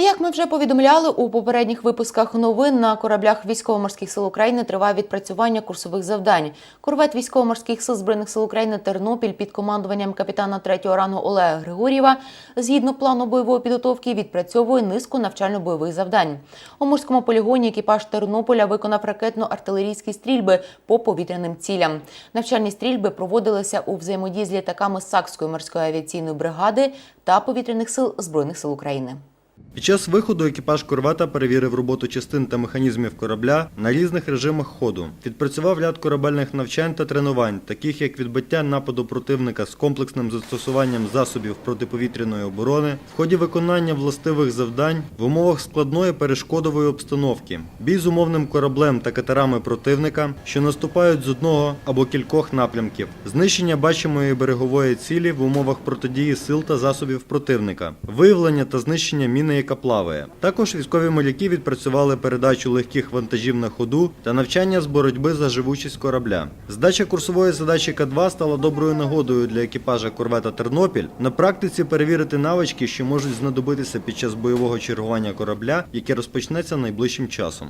Як ми вже повідомляли у попередніх випусках новин на кораблях військово-морських сил України триває відпрацювання курсових завдань. Корвет військово-морських сил збройних сил України Тернопіль під командуванням капітана третього рангу Олега Григорєва згідно плану бойової підготовки відпрацьовує низку навчально-бойових завдань. У морському полігоні екіпаж Тернополя виконав ракетно-артилерійські стрільби по повітряним цілям. Навчальні стрільби проводилися у взаємодії з літаками Сакської морської авіаційної бригади та повітряних сил збройних сил України. Під час виходу екіпаж корвета перевірив роботу частин та механізмів корабля на різних режимах ходу. Відпрацював ряд корабельних навчань та тренувань, таких як відбиття нападу противника з комплексним застосуванням засобів протиповітряної оборони, в ході виконання властивих завдань в умовах складної перешкодової обстановки, бій з умовним кораблем та катерами противника, що наступають з одного або кількох напрямків, знищення бачимої берегової цілі в умовах протидії сил та засобів противника, виявлення та знищення міни, яка плаває. Також військові моряки відпрацювали передачу легких вантажів на ходу та навчання з боротьби за живучість корабля. Здача курсової задачі К-2 стала доброю нагодою для екіпажа корвета Тернопіль на практиці перевірити навички, що можуть знадобитися під час бойового чергування корабля, яке розпочнеться найближчим часом.